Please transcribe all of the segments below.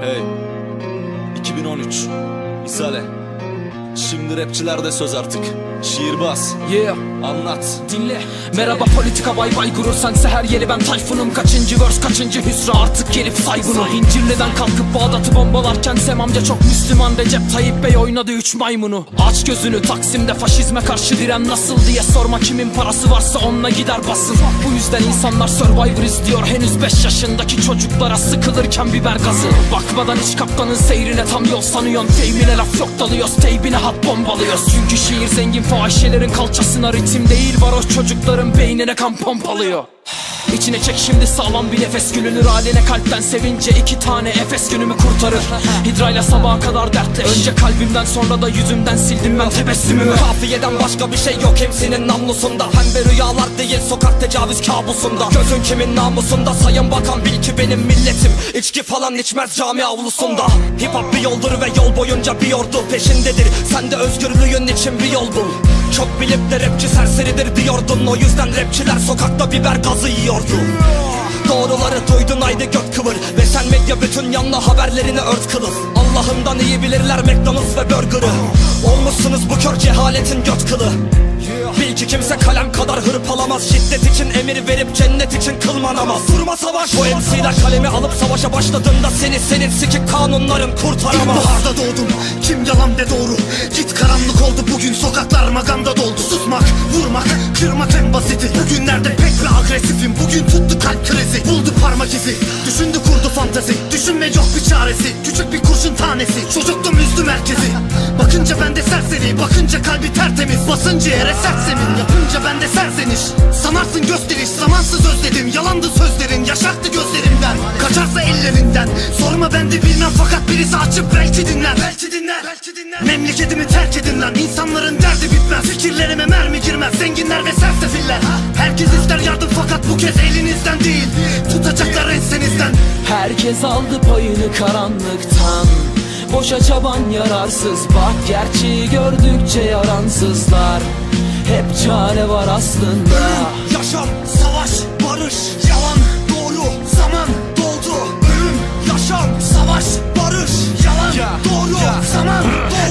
Hey. 2013 İsale Şimdi rapçilerde söz artık. Şiirbaz Yeah. Anlat. Dinle. Merhaba politika bay bay gurur sense her yeri. Ben tayfunum. Kaçıncı vers kaçıncı hüsra? Artık gelip saygunum İncirli'den kalkıp Bağdat'ı bombalarken Amca çok Müslüman Recep Tayyip Bey oynadı üç maymunu. Aç gözünü Taksim'de faşizme karşı diren nasıl diye sorma. Kimin parası varsa onunla gider basın Bu yüzden insanlar Survivor izliyor. Henüz 5 yaşındaki çocuklara sıkılırken biber gazı. Bakmadan hiç kaptanın seyrine tam yol sanıyorsun. Teymine laf yok dalıyoruz. Teybine hat bombalıyoruz. Çünkü şiir zengin fahişelerin kalçasına ritim değil. Varoş çocukların beynine kan pompalıyor İçine çek şimdi sağlam bir nefes gülünür haline. Kalpten sevince iki tane Efes günümü kurtarır. Hidrayla sabaha kadar dertleş Önce kalbimden sonra da yüzümden sildim ben tebessümümü Kafiyeden başka bir şey yok hepsinin namlusunda. Hem de rüyalar değil sokak tecavüz kabusunda. Gözün kimin namusunda? Sayın bakan bil ki benim milletim. İçki falan içmez cami avlusunda. Hip hop bir yoldur ve yol boyunca bir ordu peşindedir. Sen de özgürlüğün için bir yol bul Çok bilip de rapçi serseridir diyordun. O yüzden rapçiler sokakta biber gazı yiyordu Doğruları duydun haydi gök kıvır. Ve sen medya bütün yanlı haberlerini ört kılıf. Allah'ından iyi bilirler McDonald's ve burger'ı Olmuşsunuz bu kör cehaletin göt kılı. Bil ki kimse kalem kadar hırpalamaz Şiddet için emir verip cennet için kılmanamaz. Durma savaş. Bu MC'ler kalemi alıp savaşa başladığında Seni senin sikik kanunların kurtaramaz. İlkbaharda doğdum. Kim yalan de doğru? Git karanlık oldu. Bugün sokaklar maganda doldu. Susmak, vurmak, kırmak en basiti. Bugünlerde pek ve agresifim. Bugün tuttu kalp krizi. Buldu parmak izi. Düşündü kurdu fantezi Düşünme yok bir çaresi. Küçük bir kurşun tanesi. Çocuktum üzdü merkezi Bakınca bende serseri. Bakınca kalbi tertemiz. Basınca yere sersemin Yapınca bende serseniş. Sanarsın gösteriş. Zamansız özledim. Yalandı sözlerin. Yaşarttı gözlerimden Kaçarsa ellerinden. Sorma ben de bilmem. Fakat birisi açıp belki dinler. Belki dinler. Belki dinler. Memleketimi terk edin lan. İnsanların derdi bitmez. Fikirlerime mermi girmez. Zenginler ve sersefiller. Herkes ister yardım. Fakat bu kez elinizden değil Herkes aldı payını karanlıktan. Boşa çaban yararsız. Bak gerçeği gördükçe yaransızlar. Hep çare var aslında. Yaşam, savaş, barış, yalan,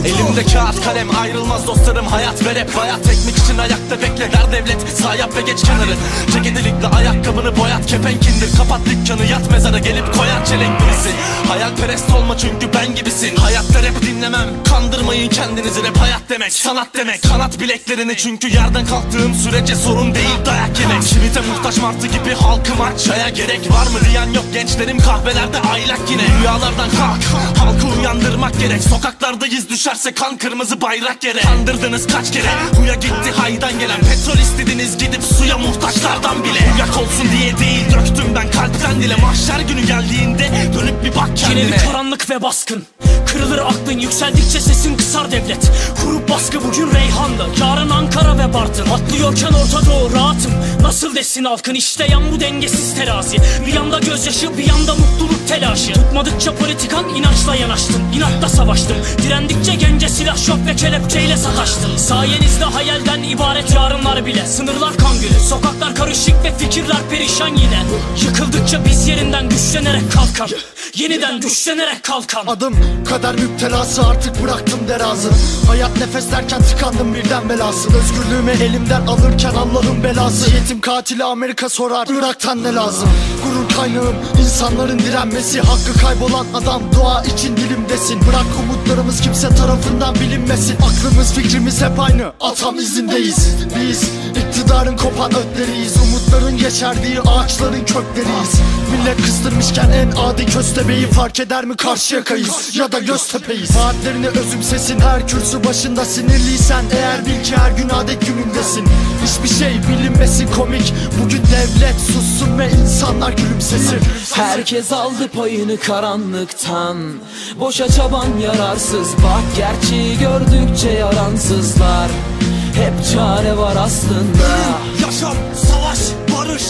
Elimde kağıt kalem ayrılmaz dostlarım hayat ve rap. Hayat ekmek için ayakta bekle der devlet Sağ yap ve geç kenarı. Ceket delikli ayakkabını boyat kepenkindir Kapat dükkanı yat mezara gelip koyar çelenk birisi. Hayalperest olma çünkü ben gibisin. Hayatta rap dinlemem Kandırmayın kendinizi. Rap hayat demek Sanat demek. Kanat bileklerini çünkü yerden kalktığım sürece sorun değil dayak yemek. Simite muhtaç martı gibi halkım aç Çaya gerek var mı diyen yok. Gençlerim kahvelerde aylak yine. Rüyalardan kalk halkı uyandırmak gerek. Sokaklardayız düşerse kan kırmızı bayrak yere. Kandırdınız kaç kere? Huya gitti haydan gelen. Petrol istediniz gidip suya muhtaçlardan bile. Yak olsun diye değil döktüm ben kalpten dile. Mahşer günü geldiğinde dönüp bir bak kendine. Bir karanlık ve baskın. Kırılır aklın yükseldikçe sesin kısar devlet. Kurup baskı bugün Reyhan'da Yarın Ankara ve Bartın. Atlıyorken Orta Doğu rahatım. Nasıl desin halkın? İşte yan bu dengesiz terazi. Bir yanda gözyaşı bir yanda mutluluk telaşı. Tutmadıkça politikan inançla yanaştın İnatla savaştım. Direndikçe gence silah şok ve kelepçeyle sataştım. Sayenizde hayalden ibaret yarınlar bile. Sınırlar kan gölü Sokaklar karışık ve fikirler perişan yine. Yıkıldıkça biz yerinden güçlenerek kalkan. Yeniden güçlenerek kalkan. Adım kader müptelası artık bıraktım derazı. Hayat nefes derken tıkandım birden belası. Özgürlüğümü elimden alırken Allah'ın belası. Yetim katili Amerika sorar Irak'tan ne lazım? Gurur kaynağım insanların direnmesi. Hakkı kaybolan adam dua için dilimdesin Bırak umutlarımız kimse tarafından bilinmesin. Aklımız fikrimiz hep aynı. Atam izindeyiz. Biz iktidarın kopan ötleriyiz. Umutların yeşerdiği ağaçların kökleriyiz. Millet kıstırmışken en adi köstebeği Fark eder mi? Karşı yakayız ya da Göztepe'yiz Saatlerini özümsesin her kürsü başında sinirliysen Eğer bil ki her gün adet günündesin. Hiçbir şey bilinmesin komik. Bugün insanlar gülümsesin. Herkes aldı payını karanlıktan. Boşa çaban yararsız. Bak gerçeği gördükçe yaransızlar. Hep çare var aslında. Yaşam, savaş, barış,